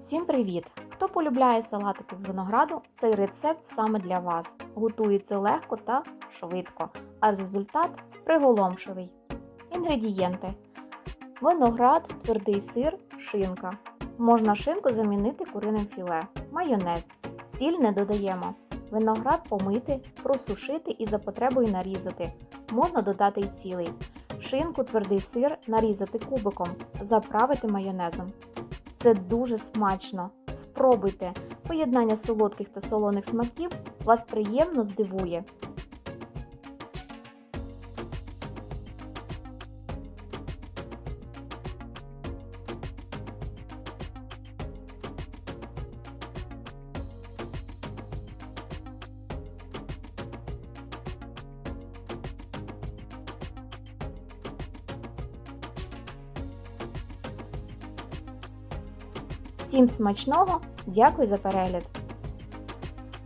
Всім привіт! Хто полюбляє салатики з винограду, цей рецепт саме для вас. Готується легко та швидко, а результат приголомшивий. Інгредієнти: виноград, твердий сир, шинка. Можна шинку замінити куриним філе, майонез, сіль не додаємо. Виноград помити, просушити і за потребою нарізати. Можна додати й цілий. Шинку, твердий сир нарізати кубиком, заправити майонезом. Це дуже смачно. Спробуйте. Поєднання солодких та солоних смаків вас приємно здивує. Всім смачного! Дякую за перегляд!